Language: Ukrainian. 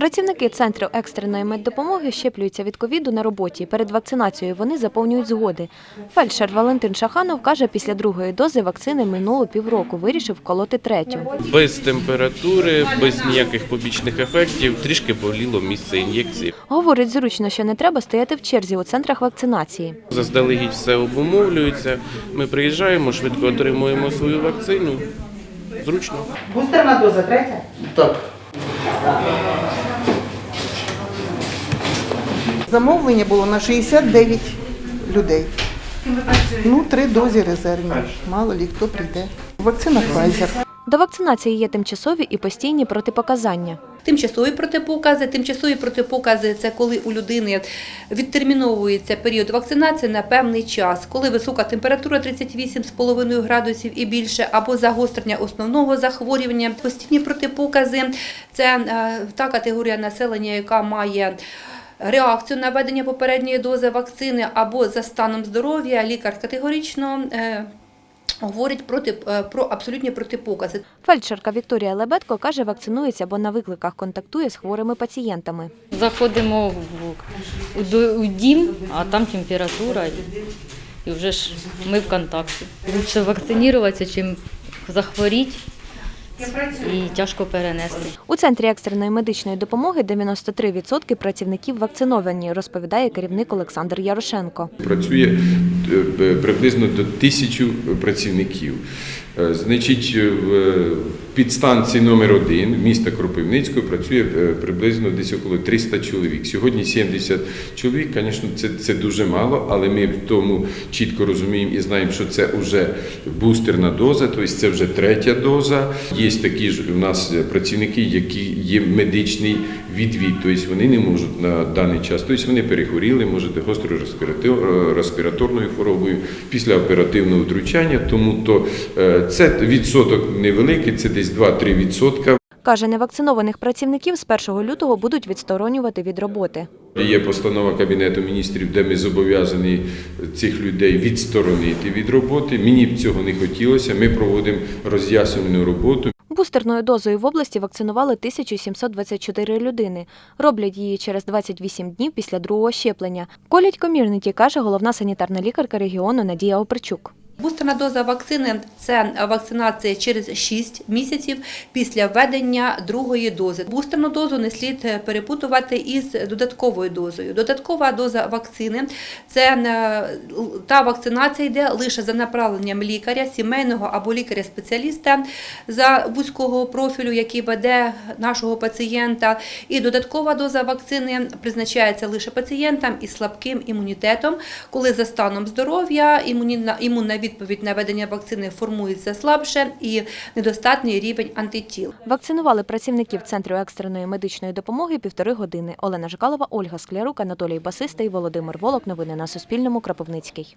Працівники центру екстреної меддопомоги щеплюються від ковіду на роботі. Перед вакцинацією вони заповнюють згоди. Фельдшер Валентин Шаханов каже, після другої дози вакцини минуло півроку. Вирішив вколоти третю. Без температури, без ніяких побічних ефектів, трішки боліло місце ін'єкції. Говорить, зручно, що не треба стояти в черзі у центрах вакцинації. Заздалегідь все обумовлюється. Ми приїжджаємо, швидко отримуємо свою вакцину. Зручно. Бустерна доза третя? Так. Замовлення було на 69 людей. Ну, три дози резервні. Мало лі хто прийде. Вакцина Pfizer. До вакцинації є тимчасові і постійні протипоказання. Тимчасові протипокази. Тимчасові протипокази це коли у людини відтерміновується період вакцинації на певний час, коли висока температура 38,5 градусів і більше, або загострення основного захворювання. Постійні протипокази це е, та категорія населення, яка має реакцію на введення попередньої дози вакцини, або за станом здоров'я лікар категорично. е, Говорить проти е, про абсолютні протипокази. Фельдшерка Вікторія Лебедко каже, вакцинується, бо на викликах контактує з хворими пацієнтами. Заходимо в, у, до- у дім, а там температура, і, і вже ж ми в контакті. Лучше вакцинуватися, чим захворіти і тяжко перенести. У центрі екстреної медичної допомоги 93% працівників вакциновані, розповідає керівник Олександр Ярошенко. Працює е, приблизно до тисячі працівників. Е, Значить, в підстанції номер 1 міста Кропивницького працює е, приблизно десь около 300 чоловік. Сьогодні 70 чоловік, звісно, це, це дуже мало, але ми в тому чітко розуміємо і знаємо, що це вже бустерна доза, тобто це вже третя доза. Є такі ж у нас працівники, які є медичний відвід, тобто вони не можуть на даний час, тобто вони перехворіли, може гостро респіраторною хворобою після оперативного втручання, тому то е, це відсоток невеликий, це десь 2-3 відсотка. Каже, невакцинованих працівників з 1 лютого будуть відсторонювати від роботи. Є постанова Кабінету міністрів, де ми зобов'язані цих людей відсторонити від роботи. Мені б цього не хотілося. Ми проводимо роз'яснювальну роботу. Бустерною дозою в області вакцинували 1724 людини. Роблять її через 28 днів після другого щеплення. Колять комірниті, каже головна санітарна лікарка регіону Надія Оперчук. Бустерна доза вакцини це вакцинація через 6 місяців після введення другої дози. Бустерну дозу не слід перепутувати із додатковою дозою. Додаткова доза вакцини це е, та вакцинація йде лише за направленням лікаря, сімейного або лікаря-спеціаліста за вузького профілю, який веде нашого пацієнта. І додаткова доза вакцини призначається лише пацієнтам із слабким імунітетом, коли за станом здоров'я імунна- імунна відповідь на ведення вакцини формується слабше і недостатній рівень антитіл. Вакцинували працівників Центру екстреної медичної допомоги півтори години. Олена Жикалова, Ольга Склярук, Анатолій Басиста і Володимир Волок. Новини на Суспільному. Кропивницький.